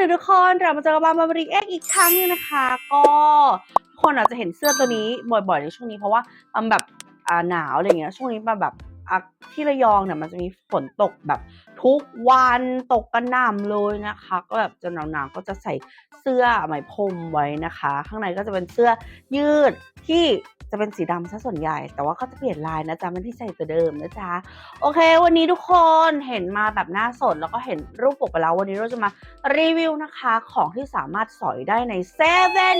ดีทุกคนเรามาเจอกับบาร์บาริกเอ็กอีกครั้งนึงนะคะ ก็ทุกคนอาจจะเห็นเสื้อตัวนี้บ่อยๆในช่วงนี้เพราะว่ามันแบบอ่าหนาวอะไรเงี้ยช่วงนี้มันแบบ อะที่ระยองเนี่ยมันจะมีฝนตกแบบทุกวันตกกระหน่ำเลยนะคะ ก็แบบจะหนาวๆก็จะใส่เสื้อไหมพรมไว้นะคะ ข้างในก็จะเป็นเสื้อยืดที่จะเป็นสีดำซะส่วนใหญ่ แต่ว่าก็จะเปลี่ยนลายนะจ๊ะไม่ที่ใส่ตัวเดิมนะจ๊ะโอเค วันนี้ทุกคนเห็นมาแบบหน้าสดแล้วก็เห็นรูปปกไปแล้ว วันนี้เราจะมารีวิวนะคะ ของที่สามารถสอยได้ใน7 e เ e ่ e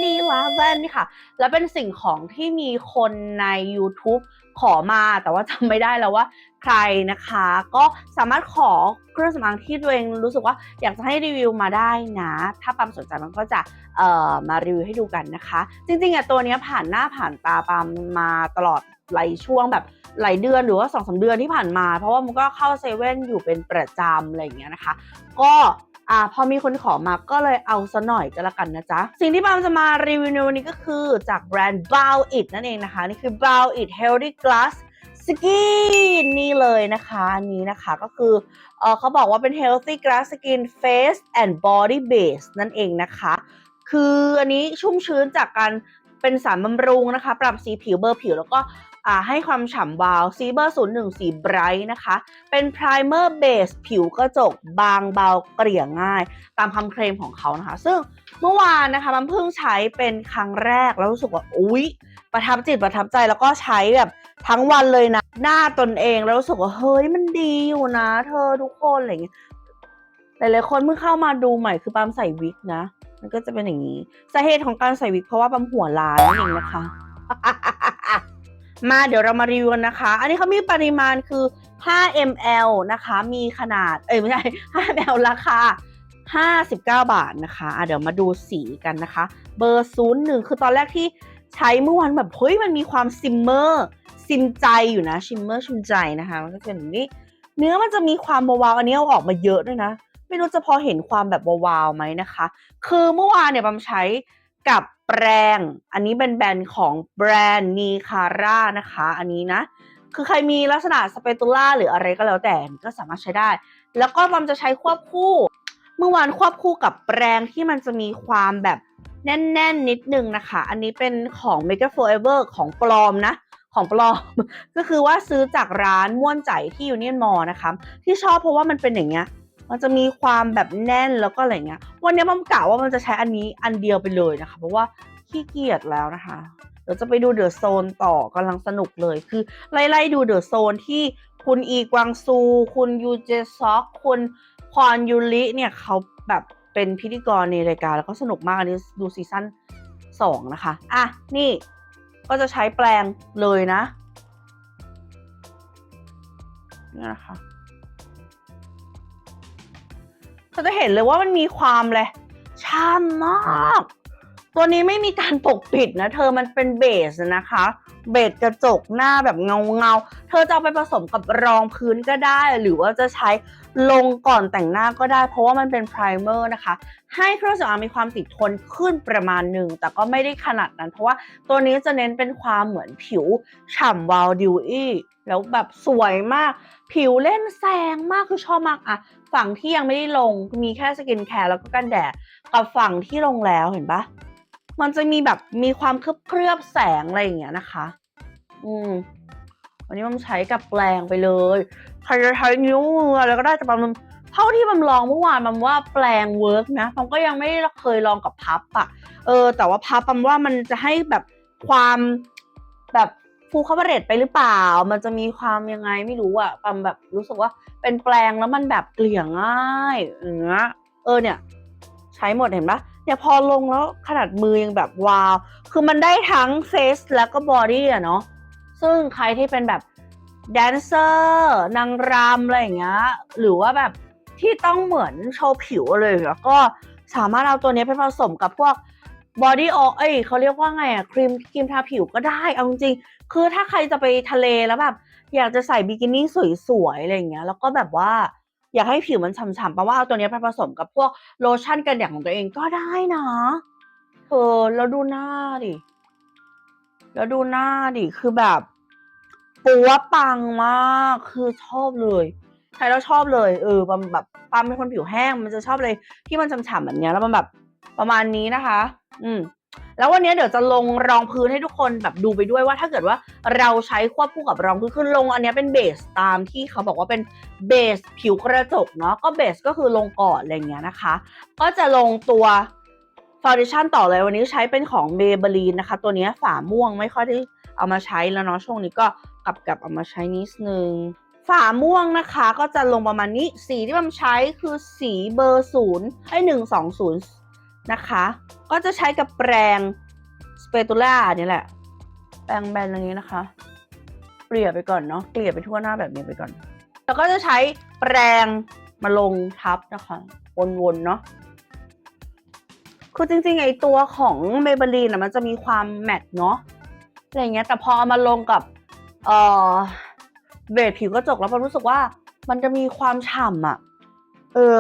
อนี่ค่ะ และเป็นสิ่งของที่มีคนใน YouTube ขอมาแต่ว่าจำไม่ได้แล้วว่าใครนะคะ ก็สามารถขอเครื่องสำอางที่ตัวเองรู้สึกว่าอยากจะให้รีวิวมาได้นะ ถ้าปามสนใจมันก็จะเอ่อมารีวิวให้ดูกันนะคะ จริงๆอะตัวนี้ผ่านหน้าผ่านตาปามมาตลอดหลายช่วงแบบหลายเดือนหรือว่าสองสาเดือนที่ผ่านมา เพราะว่ามันก็เข้าเซเว่นอยู่เป็นประจำอะไรอย่างเงี้ยนะคะ ก็ อ่าพอมีคนขอมาก็เลยเอาซะหน่อยก็แล้วกันนะจ๊ะ สิ่งที่ปามจะมารีวิวในวันนี้ก็คือจากแบรนด์ Bow It นั่นเองนะคะ นี่คือ Bow It Healthy Glass Skin นี่เลยนะคะอันนี้นะคะก็คือเออเขาบอกว่าเป็น Healthy Glass Skin Face and Body Base นั่นเองนะคะ คืออันนี้ชุ่มชื้นจากการเป็นสารบำรุงนะคะ ปรับสีผิวเบอร์ผิวแล้วก็ ให้ความฉ่ำวาวสีเบอร์01สีไบรท์นะคะ เป็นไพรเมอร์เบสผิวกระจกบางเบาเกลี่ยง่าย ตามคำเคลมของเขานะคะ ซึ่งเมื่อวานนะคะมันเพิ่งใช้เป็นครั้งแรกแล้วรู้สึกว่า อุ๊ย ประทับจิตประทับใจแล้วก็ใช้แบบทั้งวันเลยนะ หน้าตนเองแล้วรู้สึกว่า เฮ้ยมันดีอยู่นะ เธอทุกคนอะไรอย่างเงี้ยหลายๆคนเพิ่งเข้ามาดูใหม่คือปามใส่วิกนะ มันก็จะเป็นอย่างนี้สาเหตุของการใส่วิกเพราะว่าปั๊มหัวล้านนั่นเองนะคะ มาเดี๋ยวเรามารีวิวกันนะคะ อันนี้เขามีปริมาณคือ 5 ml นะคะ มีขนาด เอ้ยไม่ใช่ 5 ml ราคา 59 บาทนะคะะเดี๋ยวมาดูสีกันนะคะ เบอร์ 01 คือตอนแรกที่ใช้เมื่อวันแบบเฮ้ยมันมีความซิมเมอร์ซิมใจอยู่นะชิมเมอร์ชิมใจนะคะ มันก็จะเป็นนี้ เนื้อมันจะมีความวาวๆอันนี้เอาออกมาเยอะด้วยนะ ไม่รู้จะพอเห็นความแบบวาวๆไหมนะคะ คือเมื่อวานเนี่ยบัมใช้กับ แปรงอันนี้เป็นแบรนด์ของแบรนด์นีคาร่านะคะ อันนี้นะ คือใครมีลักษณะสเปตูล่าหรืออะไรก็แล้วแต่ก็สามารถใช้ได้ แล้วก็บัมจะใช้ควบคู่ เมื่อวานควบคู่กับแปรงที่มันจะมีความแบบแน่นๆนิดนึงนะคะ อันนี้เป็นของ Make Forever ของปลอมนะ ของปลอม ก็คือว่าซื้อจากร้านม่วนใจที่ยูเนียนมอนะคะ ที่ชอบเพราะว่ามันเป็นอย่างเงี้ย มันจะมีความแบบแน่นแล้วก็อะไรเงี้ย วันนี้มันกะว่ามันจะใช้อันนี้อันเดียวไปเลยนะคะ เพราะว่าขี้เกียจแล้วนะคะ เดี๋ยวจะไปดูเดอะโซนต่อกำลังสนุกเลย คือไล่ๆดูเดอะโซนที่คุณอีกวางซู คุณยูเจซอก คุณควอนยูริเนี่ยเขาแบบเป็นพิธีกรในรายการแล้วก็สนุกมากอันนี้ดูซีซั่นสองนะคะ อะ นี่ก็จะใช้แปลงเลยนะนี่นะคะ เราจะเห็นเลยว่ามันมีความเลยช่ำมาก ตัวนี้ไม่มีการปกปิดนะเธอมันเป็นเบสนะคะ เบสกระจกหน้าแบบเงาเงาเธอจะเอาไปผสมกับรองพื้นก็ได้ หรือว่าจะใช้ ลงก่อนแต่งหน้าก็ได้ เพราะว่ามันเป็นไพรเมอร์นะคะ ให้เครื่องสำอางมีความติดทนขึ้นประมาณหนึ่ง แต่ก็ไม่ได้ขนาดนั้น เพราะว่าตัวนี้จะเน้นเป็นความเหมือนผิวฉ่ำวาวดิวอี้แล้วแบบสวยมาก ผิวเล่นแซงมากคือชอบมากอะฝั่งที่ยังไม่ได้ลงมีแค่สกินแคร์แล้วก็กันแดดกับฝั่งที่ลงแล้วเห็นปะมันจะมีแบบมีความเคลือบเคลือบแสงอะไรอย่างเงี้ยนะคะ อืม วันนี้มันใช้กับแปลงไปเลยใครจะใช้นิ้วมืออะไรก็ได้แต่บางเท่าที่มันลองเมื่อวานมันว่าแปลงเวิร์กนะมันก็ยังไม่เคยลองกับพับอะเออ แต่ว่าพับมันว่ามันจะให้แบบความแบบฟูคาเบเรตไปหรือเปล่า มันจะมีความยังไงไม่รู้อะปัมแบบรู้สึกว่าเป็นแปลงแล้วมันแบบเกลี่ยง่ายอย่างเงี้ยเออเนี่ย ใช้หมดเห็นปะเนี่ยพอลงแล้วขนาดมือยังแบบว้าว คือมันได้ทั้งเฟซแล้วก็บอดี้อะเนาะ ซึ่งใครที่เป็นแบบแดนเซอร์นางรำอะไรอย่างเงี้ยหรือว่าแบบที่ต้องเหมือนโชว์ผิวเลยแล้วก็สามารถเอาตัวนี้ไปผสมกับพวกบอดี้ออยเอ้ยเขาเรียกว่าไงอะครีมครีมทาผิวก็ได้ เอาจริงๆคือถ้าใครจะไปทะเลแล้วแบบ อยากจะใส่บิกินี่สวยๆอะไรอย่างเงี้ย แล้วก็แบบว่าอยากให้ผิวมันฉ่ำๆแปลว่าเอาตัวนี้ไปผสมกับพวกโลชั่นกันแดดของตัวเองก็ได้นะเธอแล้วดูหน้าดิ แล้วดูหน้าดิคือแบบปัวปังมาก คือชอบเลยใช้แล้วชอบเลยเออแบบปามเป็นคนผิวแห้ง มันจะชอบเลยที่มันฉ่ำๆแบบเนี้ยแล้วมันแบบประมาณนี้นะคะ อืมแล้ววันนี้เดี๋ยวจะลงรองพื้นให้ทุกคนแบบดูไปด้วยว่า ถ้าเกิดว่าเราใช้ควบคู่กับรองพื้นคือลงอันนี้เป็นเบสตามที่เขาบอกว่าเป็นเบสผิวกระจกเนาะก็เบสก็คือลงก่อนอะไรเงี้ยนะคะ ก็จะลงตัว ฟ u n เดชั่นต่อเลยวันนี้ใช้เป็นของ Maybelline นะคะ ตัวนี้ฝาม่วงไม่ค่อยได้เอามาใช้แล้วเนาะช่วงนี้ก็กลับกลับเอามาใช้นิดนึงฝาม่วงนะคะก็จะลงประมาณนี้ สีที่มันใช้คือสีเบอร์ศูนย์ให้หนึ่งสองศูนย์นะคะ ก็จะใช้กับแปรงสเปตูล่านี่แหละ แปรงแบนอย่างนี้นะคะ เกลี่ยไปก่อนเนาะเกลี่ยไปทั่วหน้าแบบนี้ไปก่อน แล้วก็จะใช้แปรงมาลงทับนะคะ วนๆเนาะ คือจริงๆไอตัวของเมเบลีนอะมันจะมีความแมตต์เนาะอะไรเงี้ย แต่พอเอามาลงกับเอ่อเบสผิวกระจกแล้วผมรู้สึกว่ามันจะมีความฉ่ำอะ เออ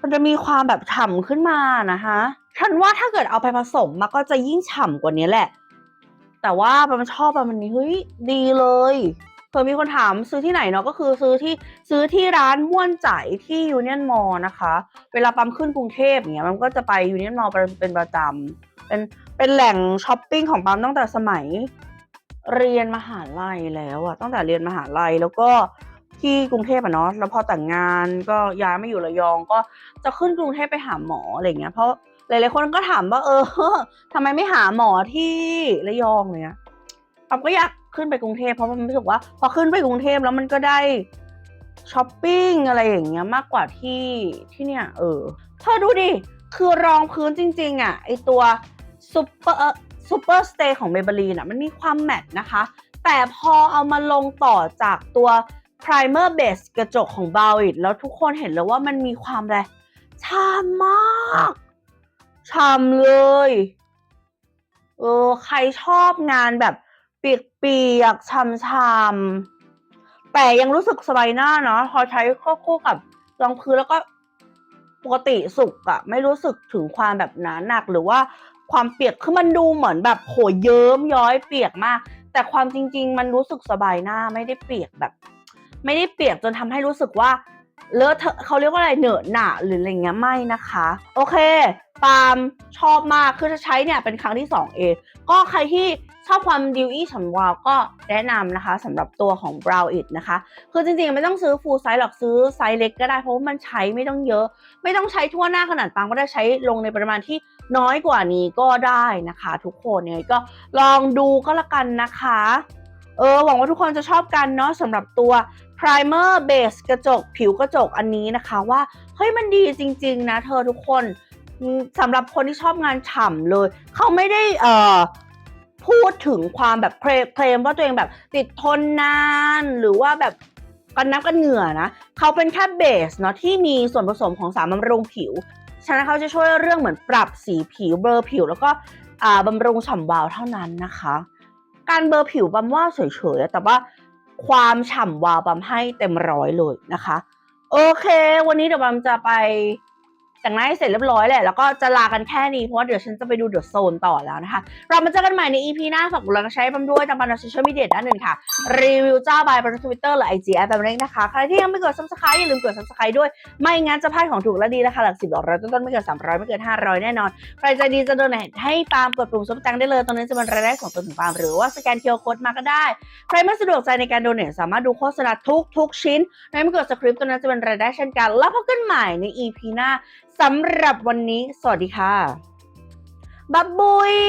มันจะมีความแบบฉ่ำขึ้นมานะคะฉันว่าถ้าเกิดเอาไปผสมมันก็จะยิ่งฉ่ำกว่านี้แหละ แต่ว่ามันชอบแบบนี้เฮ้ยดีเลย เผื่อมีคนถามซื้อที่ไหนเนาะก็คือซื้อที่ซื้อที่ร้านม่วนใจที่ยูเนียนมอลนะคะ เวลาปั๊มขึ้นกรุงเทพอย่างเงี้ยมันก็จะไปยูเนียนมอลเป็นประจำเป็นเป็นแหล่งช้อปปิ้งของปั๊มตั้งแต่สมัยเรียนมหาลัยแล้วอะตั้งแต่เรียนมหาลัยแล้วก็ที่กรุงเทพอะเนาะแล้วพอแต่งงานก็ย้ายมาอยู่ระยองก็จะขึ้นกรุงเทพไปหาหมออะไรเงี้ยเพราะหลายๆคนก็ถามว่าเออทำไมไม่หาหมอที่ระยองเลยอะปั๊มก็อยาก ขึ้นไปกรุงเทพเพราะมันรู้สึกว่า พอขึ้นไปกรุงเทพแล้วมันก็ได้ช้อปปิ้งอะไรอย่างเงี้ยมากกว่าที่ที่เนี่ย เออเธอดูดิ คือรองพื้นจริง ๆ อะไอตัวซูเปอร์ซูเปอร์สเตย์ของเมเบลีนอะมันมีความแมตต์นะคะ แต่พอเอามาลงต่อจากตัว primer base กระจกของ b o w i t แล้วทุกคนเห็นเลยว่ามันมีความอะไรฉ่ำมากฉ่ำเลย เออ ใครชอบงานแบบ เปียกๆช่ำๆแต่ยังรู้สึกสบายหน้าเนาะพอใช้ควบคู่กับรองพื้นแล้วก็ปกติสุกอะไม่รู้สึกถึงความแบบหนาหนักหรือว่าความเปียกคือมันดูเหมือนแบบโหเยิ้มย้อยเปียกมาก แต่ความจริง ๆ มันรู้สึกสบายหน้าไม่ได้เปียกแบบ ไม่ได้เปียกจนทำให้รู้สึกว่า เลอะเทอะเขาเรียกว่าอะไรเหนอะหนะหรืออะไรเงี้ยไม่นะคะ โอเคปาล์มชอบมากคือจะใช้เนี่ยเป็นครั้งที่ 2 เองก็ใครที่ชอบความดิวอี้ฉ่ำวาวก็แนะนำนะคะสำหรับตัวของ Brow It นะคะ คือจริงๆ ไม่ต้องซื้อ full size หรอกซื้อไซส์เล็กก็ได้เพราะว่ามันใช้ไม่ต้องเยอะ ไม่ต้องใช้ทั่วหน้าขนาดปางก็ได้ใช้ลงในปริมาณที่น้อยกว่านี้ก็ได้นะคะ ทุกคนยังไงก็ลองดูก็แล้วกันนะคะเออหวังว่าทุกคนจะชอบกันเนาะสำหรับตัว primer base กระจกผิวกระจกอันนี้นะคะว่า เฮ้ยมันดีจริง ๆ นะ เธอทุกคนสำหรับคนที่ชอบงานฉ่ำเลย เขาไม่ได้เอ่อพูดถึงความแบบเคลมว่าตัวเองแบบติดทนนานหรือว่าแบบกันน้ำกันเหงื่อนะ เขาเป็นแค่เบสเนาะที่มีส่วนผสมของสารบำรุงผิว ฉะนั้นเขาจะช่วยเรื่องเหมือนปรับสีผิวเบลอผิว แล้วก็อ่าบำรุงฉ่ำวาวเท่านั้นนะคะ การเบลอผิวบัมว่าเฉยๆแต่ว่า ความฉ่ำวาวบัมให้เต็มร้อยเลยนะคะ โอเค วันนี้เดี๋ยวบัมจะไป แต่งหน้าให้เสร็จเรียบร้อยแหละแล้วก็จะลากันแค่นี้เพราะว่าเดี๋ยวฉันจะไปดูเดอะโซนต่อแล้วนะคะ เรามาเจอกันใหม่ใน EP หน้าฝากกดไลค์กดแชร์ให้บัมด้วยตามบันโซเชียลมีเดียด้านหนึ่งค่ะ รีวิวเจ้าบายบนทวิตเตอร์หรือไอจีแอปแบบนี้นะคะ ใครที่ยังไม่กด subscribe อย่าลืมกด subscribe ด้วย ไม่งั้นจะพลาดของถูกและดีนะคะหลักสิบหลักร้อยต้นๆไม่เกินสามร้อยไม่เกินห้าร้อยแน่นอน ใครใจดีจะโดนไหนให้ตามกดปุ่มซุปตังได้เลยตรงนี้จะเป็นรายได้ของตัวถึงปาล์มหรือว่าสแกนเคียร์โค้ดมาก็ได้ ใครไม่สะดวกใจในการโดเนทสามารถดูโฆษณาทุกๆชิ้นในไม่กดสคริปต์ตัวนั้นจะเป็นรายได้เช่นกัน แล้วพบกันใหม่ใน EP หน้าสำหรับวันนี้ สวัสดีค่ะ บับบุย